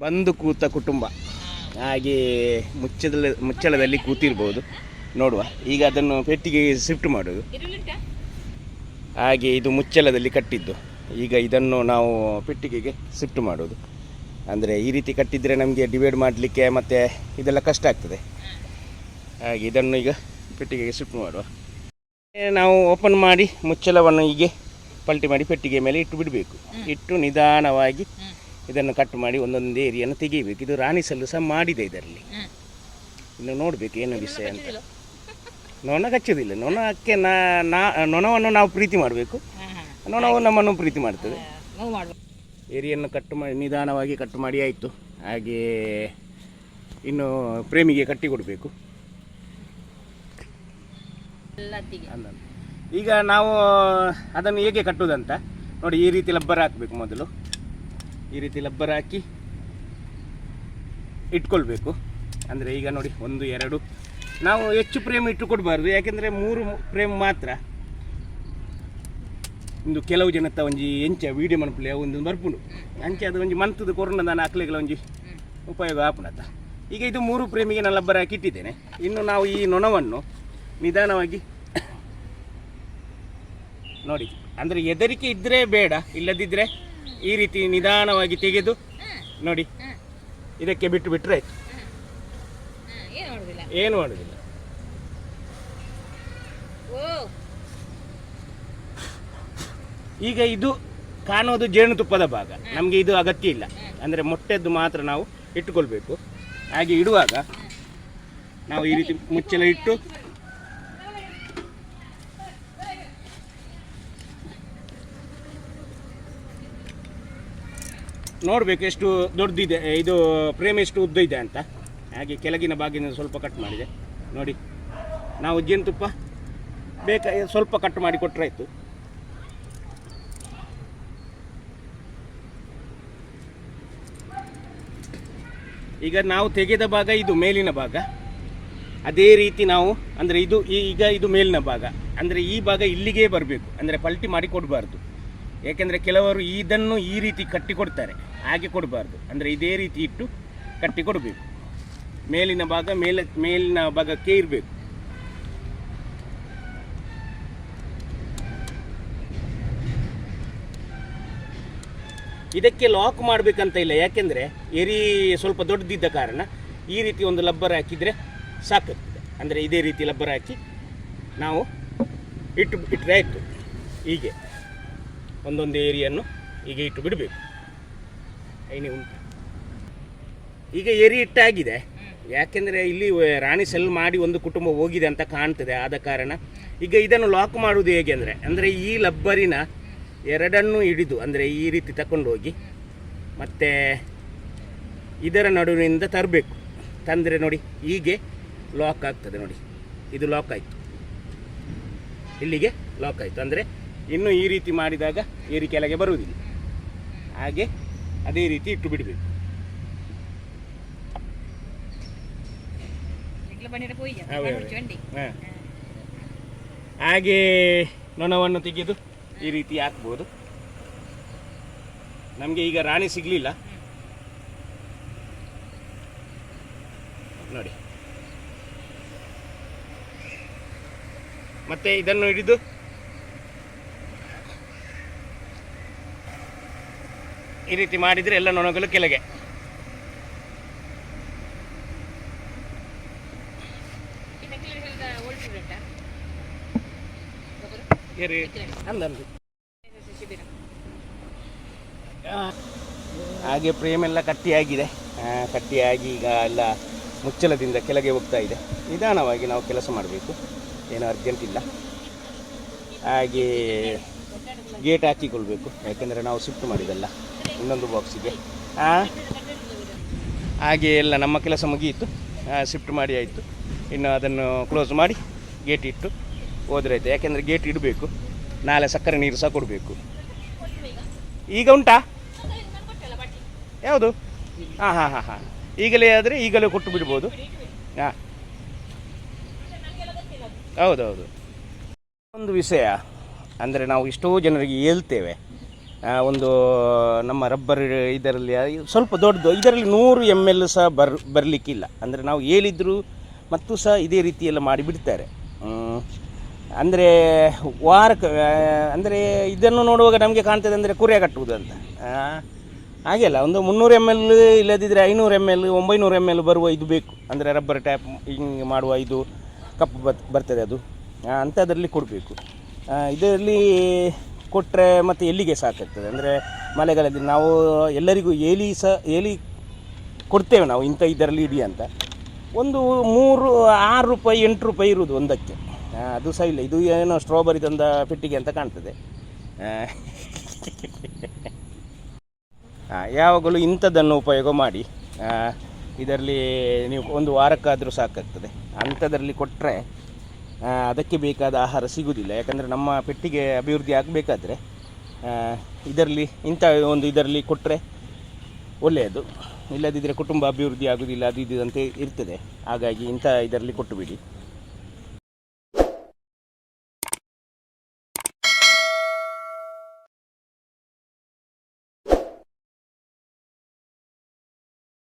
ಬಂದು ಕೂತ ಕುಟುಂಬ. ಹಾಗೆ ಮುಚ್ಚದಲ್ಲಿ ಮುಚ್ಚಳದಲ್ಲಿ ಕೂತಿರ್ಬೋದು. ನೋಡುವ. ಈಗ ಅದನ್ನು ಪೆಟ್ಟಿಗೆ ಶಿಫ್ಟ್ ಮಾಡೋದು. ಹಾಗೆ ಇದು ಮುಚ್ಚಳದಲ್ಲಿ ಕಟ್ಟಿದ್ದು. ಈಗ ಇದನ್ನು ನಾವು ಪೆಟ್ಟಿಗೆಗೆ ಶಿಫ್ಟ್ ಮಾಡೋದು. ಅಂದರೆ ಈ ರೀತಿ ಕಟ್ಟಿದರೆ ನಮಗೆ ಡಿವೈಡ್ ಮಾಡಲಿಕ್ಕೆ ಮತ್ತು ಇದೆಲ್ಲ ಕಷ್ಟ ಆಗ್ತದೆ. ಹಾಗೆ ಇದನ್ನು ಈಗ ಪೆಟ್ಟಿಗೆಗೆ ಶಿಫ್ಟ್ ಮಾಡುವ. ನಾವು ಓಪನ್ ಮಾಡಿ ಮುಚ್ಚಳವನ್ನು ಹೀಗೆ ಪಲ್ಟಿ ಮಾಡಿ ಪೆಟ್ಟಿಗೆ ಮೇಲೆ ಇಟ್ಟು ಬಿಡಬೇಕು. ಇಟ್ಟು ನಿಧಾನವಾಗಿ ಇದನ್ನು ಕಟ್ ಮಾಡಿ ಒಂದೊಂದು ಏರಿಯನ್ನು ತೆಗಿಬೇಕು ಇದು ರಾಣಿ ಸಲ್ಲು ಸಹ ಮಾಡಿದೆ ಇದರಲ್ಲಿ. ಇನ್ನು ನೋಡಬೇಕು ಏನು ವಿಷಯ ಅಂತ. ನೊಣ ಕಚ್ಚೋದಿಲ್ಲ. ನೊಣಕ್ಕೆ ನಾ ನಾ- ನೊಣವನ್ನು ನಾವು ಪ್ರೀತಿ ಮಾಡಬೇಕು. ನೊಣವು ನಮ್ಮನ್ನು ಪ್ರೀತಿ ಮಾಡ್ತದೆ. ಏರಿಯನ್ನು ಕಟ್ ಮಾಡಿ ನಿಧಾನವಾಗಿ ಕಟ್ ಮಾಡಿ ಆಯಿತು. ಹಾಗೆ ಇನ್ನು ಪ್ರೇಮಿಗೆ ಕಟ್ಟಿ ಕೊಡಬೇಕು. ಈಗ ನಾವು ಅದನ್ನು ಹೇಗೆ ಕಟ್ಟುವುದಂತ ನೋಡಿ ಈ ರೀತಿ ಲಬ್ಬರ್ ಹಾಕಬೇಕು ಮೊದಲು. ಈ ರೀತಿ ಲಬ್ಬರ್ ಹಾಕಿ ಇಟ್ಕೊಳ್ಬೇಕು. ಅಂದರೆ ಈಗ ನೋಡಿ, ಒಂದು, ಎರಡು. ನಾವು ಹೆಚ್ಚು ಪ್ರೇಮ್ ಇಟ್ಟು ಕೊಡಬಾರ್ದು. ಯಾಕೆಂದರೆ ಮೂರು ಪ್ರೇಮ್ ಮಾತ್ರ. ಒಂದು ಕೆಲವು ಜನತ್ತ ಒಂಜಿ ಎಂಚ ವೀಡಿಯೋ ಮನಪ್ಲೆ ಒಂದು ಬರ್ಪುಂಡು ಅಂಚೆ ಅದು ಒಂಜಿ ಮಂತದ ಕೊರೋನದ ನಾನು ಅಕ್ಲೆಗಳ ಒಂಜಿ ಉಪಯೋಗ ಆಪುನತ್ತ ಈಗ ಇದು ಮೂರು ಪ್ರೇಮಿಗೆ ನಾನು ಲಬ್ಬರ್ ಹಾಕಿ ಇಟ್ಟಿದ್ದೇನೆ. ಇನ್ನು ನಾವು ಈ ನೊಣವನ್ನು ನಿಧಾನವಾಗಿ ನೋಡಿ. ಅಂದರೆ ಹೆದರಿಕೆ ಇದ್ದರೆ ಬೇಡ ಇಲ್ಲದಿದ್ದರೆ ಈ ರೀತಿ ನಿಧಾನವಾಗಿ ತೆಗೆದು ನೋಡಿ. ಇದಕ್ಕೆ ಬಿಟ್ಟು ಬಿಟ್ಟರೆ ಆಯ್ತು. ಏನು ಮಾಡುದಿಲ್ಲ? ಈಗ ಇದು ಕಾಣೋದು ಜೇನುತುಪ್ಪದ ಭಾಗ. ನಮಗೆ ಇದು ಅಗತ್ಯ ಇಲ್ಲ. ಅಂದರೆ ಮೊಟ್ಟೆದ್ದು ಮಾತ್ರ ನಾವು ಇಟ್ಟುಕೊಳ್ಬೇಕು ಹಾಗೆ ಇಡುವಾಗ ನಾವು ಈ ರೀತಿ ಮುಚ್ಚಲ ಇಟ್ಟು ನೋಡಬೇಕು ಎಷ್ಟು ದೊಡ್ಡದಿದೆ ಇದು ಫ್ರೇಮ್ ಎಷ್ಟು ಉದ್ದ ಇದೆ ಅಂತ. ಹಾಗೆ ಕೆಳಗಿನ ಭಾಗಿನ ಸ್ವಲ್ಪ ಕಟ್ ಮಾಡಿದೆ. ನೋಡಿ, ನಾವು ಜೇನುತುಪ್ಪ ಬೇಕಾ, ಸ್ವಲ್ಪ ಕಟ್ ಮಾಡಿ ಕೊಟ್ಟರಾಯ್ತು ಈಗ ನಾವು ತೆಗೆದ ಭಾಗ ಇದು ಮೇಲಿನ ಭಾಗ. ಅದೇ ರೀತಿ ನಾವು, ಅಂದರೆ ಇದು ಈಗ ಇದು ಮೇಲಿನ ಭಾಗ. ಅಂದರೆ ಈ ಭಾಗ ಇಲ್ಲಿಗೆ ಬರಬೇಕು. ಅಂದರೆ ಪಲ್ಟಿ ಮಾಡಿ ಕೊಡಬಾರ್ದು. ಯಾಕೆಂದರೆ ಕೆಲವರು ಇದನ್ನು ಈ ರೀತಿ ಕಟ್ಟಿ ಕೊಡ್ತಾರೆ. ಹಾಗೆ ಕೊಡಬಾರ್ದು. ಅಂದರೆ ಇದೇ ರೀತಿ ಇಟ್ಟು ಕಟ್ಟಿ ಕೊಡಬೇಕು. ಮೇಲಿನ ಭಾಗ ಮೇಲ, ಮೇಲಿನ ಭಾಗಕ್ಕೆ ಇರಬೇಕು. ಇದಕ್ಕೆ ಲಾಕ್ ಮಾಡಬೇಕಂತ ಇಲ್ಲ. ಯಾಕೆಂದರೆ ಎರಿ ಸ್ವಲ್ಪ ದೊಡ್ಡದಿದ್ದ ಕಾರಣ ಈ ರೀತಿ ಒಂದು ಲಬ್ಬರ್ ಹಾಕಿದರೆ ಸಾಕಾಗ್ತದೆ. ಅಂದರೆ ಇದೇ ರೀತಿ ಲಬ್ಬರ್ ಹಾಕಿ ನಾವು ಇಟ್ಟು ಇಟ್ಟರೆ ಆಯಿತು. ಹೀಗೆ ಒಂದೊಂದು ಏರಿಯನ್ನು ಹೀಗೆ ಇಟ್ಟು ಬಿಡಬೇಕು. ಐನಿ ಉಂಟು. ಈಗ ಏರಿ ಇಟ್ಟಾಗಿದೆ. ಯಾಕೆಂದರೆ ಇಲ್ಲಿ ರಾಣಿ ಸೆಲ್ ಮಾಡಿ ಒಂದು ಕುಟುಂಬ ಹೋಗಿದೆ ಅಂತ ಕಾಣ್ತದೆ, ಆದ ಕಾರಣ. ಈಗ ಇದನ್ನು ಲಾಕ್ ಮಾಡುವುದು ಹೇಗೆ ಅಂದರೆ ಅಂದರೆ ಈ ಲಬ್ಬರಿನ ಎರಡನ್ನೂ ಹಿಡಿದು, ಅಂದರೆ ಈ ರೀತಿ ತಕೊಂಡು ಹೋಗಿ ಮತ್ತು ಇದರ ನಡುವಿನಿಂದ ತರಬೇಕು. ತಂದರೆ ನೋಡಿ, ಹೀಗೆ ಲಾಕ್ ಆಗ್ತದೆ ನೋಡಿ. ಇದು ಲಾಕ್ ಆಯಿತು. ಇಲ್ಲಿಗೆ ಲಾಕ್ ಆಯಿತು. ಅಂದರೆ ಇನ್ನು ಈ ರೀತಿ ಮಾಡಿದಾಗ ಏರಿ ಕೆಳಗೆ ಬರುವುದಿಲ್ಲ. ಹಾಗೆ ಅದೇ ರೀತಿ ಇಟ್ಟು ಬಿಡಬೇಕು. ಹಾಗೆ ನೊಣವನ್ನು ತೆಗೆದು ಈ ರೀತಿ ಹಾಕ್ಬೋದು. ನಮಗೆ ಈಗ ರಾಣಿ ಸಿಗಲಿಲ್ಲ. ನೋಡಿ. ಮತ್ತೆ ಇದನ್ನು ಹಿಡಿದು ಈ ರೀತಿ ಮಾಡಿದರೆ ಎಲ್ಲ ನೊಣಗಳು ಕೆಳಗೆ. ಹಾಗೆ ಪ್ರೇಮ್ ಎಲ್ಲ ಕಟ್ಟಿಯಾಗಿದೆ. ಕಟ್ಟಿಯಾಗಿ ಈಗ ಎಲ್ಲ ಮುಚ್ಚಲದಿಂದ ಕೆಳಗೆ ಹೋಗ್ತಾ ಇದೆ. ನಿಧಾನವಾಗಿ ನಾವು ಕೆಲಸ ಮಾಡಬೇಕು. ಏನು ಅರ್ಜೆಂಟ್ ಇಲ್ಲ. ಹಾಗೆ ಗೇಟ್ ಹಾಕಿಕೊಳ್ಬೇಕು. ಯಾಕೆಂದರೆ ನಾವು ಶಿಫ್ಟ್ ಮಾಡಿದಲ್ಲ ಇನ್ನೊಂದು ಬಾಕ್ಸಿಗೆ ಹಾಗೆ ಎಲ್ಲ ನಮ್ಮ ಕೆಲಸ ಮುಗಿಯಿತು. ಶಿಫ್ಟ್ ಮಾಡಿ ಆಯಿತು. ಇನ್ನು ಅದನ್ನು ಕ್ಲೋಸ್ ಮಾಡಿ ಗೇಟ್ ಇಟ್ಟು ಹೋದ್ರೆ ಆಯಿತು. ಯಾಕೆಂದರೆ ಗೇಟ್ ಇಡಬೇಕು. ನಾಳೆ ಸಕ್ಕರೆ ನೀರು ಸಹ ಕೊಡಬೇಕು. ಈಗ ಉಂಟಾ? ಯಾವುದು? ಹಾಂ ಹಾಂ ಹಾಂ ಹಾಂ. ಈಗಲೇ ಆದರೆ ಈಗಲೇ ಕೊಟ್ಟು ಬಿಡ್ಬೋದು. ಹಾಂ ಹೌದೌದು. ಒಂದು ವಿಷಯ. ಅಂದರೆ ನಾವು ಎಷ್ಟೋ ಜನರಿಗೆ ಹೇಳ್ತೇವೆ. ಒಂದು, ನಮ್ಮ ರಬ್ಬರ್ ಇದರಲ್ಲಿ ಸ್ವಲ್ಪ ದೊಡ್ಡದು, ಇದರಲ್ಲಿ ನೂರು ಎಂ ಎಲ್ ಸಹ ಬರ್, ಬರಲಿಕ್ಕಿಲ್ಲ. ಅಂದರೆ ನಾವು ಹೇಳಿದ್ರು ಮತ್ತು ಸಹ ಇದೇ ರೀತಿಯೆಲ್ಲ ಮಾಡಿ ಬಿಡ್ತಾರೆ ಅಂದರೆ ವಾರಕ್ಕೆ ಅಂದರೆ ಇದನ್ನು ನೋಡುವಾಗ ನಮಗೆ ಕಾಣ್ತದೆ ಅಂದರೆ ಕುರಿಯ ಕಟ್ಟುವುದು ಅಂತ. ಹಾಗೆ ಅಲ್ಲ, ಒಂದು ಮುನ್ನೂರು ಎಂ ಎಲ್ ಇಲ್ಲದಿದ್ದರೆ ಐನೂರು ಎಂ ಎಲ್ ಒಂಬೈನೂರು ಎಂ ಎಲ್ ಬರುವ ಇದು ಬೇಕು. ಅಂದರೆ ರಬ್ಬರ್ ಟ್ಯಾಪ್ ಹಿಂಗೆ ಮಾಡುವ ಇದು ಕಪ್ ಬರ್ತದೆ ಅದು. ಅಂಥದ್ರಲ್ಲಿ ಕೊಡಬೇಕು. ಇದರಲ್ಲಿ ಕೊಟ್ಟರೆ ಮತ್ತು ಎಲ್ಲಿಗೆ ಸಾಕಾಗ್ತದೆ? ಅಂದರೆ ಮಳೆಗಾಲದಲ್ಲಿ ನಾವು ಎಲ್ಲರಿಗೂ ಏಲಿ ಸಹ ಏಲಿ ಕೊಡ್ತೇವೆ ನಾವು, ಇಂಥ ಇದರಲ್ಲಿ ಇಡಿ ಅಂತ. ಒಂದು ಮೂರು, ಆರು ರೂಪಾಯಿ, ಎಂಟು ರೂಪಾಯಿ ಇರುವುದು ಒಂದಕ್ಕೆ. ಅದು ಸಹ ಇಲ್ಲ. ಇದು ಏನೋ ಸ್ಟ್ರಾಬೆರಿ ತಂದ ಪೆಟ್ಟಿಗೆ ಅಂತ ಕಾಣ್ತದೆ. ಯಾವಾಗಲೂ ಇಂಥದ್ದನ್ನು ಉಪಯೋಗ ಮಾಡಿ. ಇದರಲ್ಲಿ ನೀವು ಒಂದು ವಾರಕ್ಕಾದರೂ ಸಾಕಾಗ್ತದೆ. ಅಂಥದ್ರಲ್ಲಿ ಕೊಟ್ಟರೆ ಅದಕ್ಕೆ ಬೇಕಾದ ಆಹಾರ ಸಿಗುವುದಿಲ್ಲ ಯಾಕಂದರೆ ನಮ್ಮ ಪೆಟ್ಟಿಗೆ ಅಭಿವೃದ್ಧಿ ಆಗಬೇಕಾದ್ರೆ ಇದರಲ್ಲಿ, ಇಂಥ ಒಂದು ಇದರಲ್ಲಿ ಕೊಟ್ಟರೆ ಒಳ್ಳೆಯದು. ಇಲ್ಲದಿದ್ದರೆ ಕುಟುಂಬ ಅಭಿವೃದ್ಧಿ ಆಗುವುದಿಲ್ಲ ಅದು ಇದು ಅಂತ ಇರ್ತದೆ. ಹಾಗಾಗಿ ಇಂಥ ಇದರಲ್ಲಿ ಕೊಟ್ಟು ಬಿಡಿ.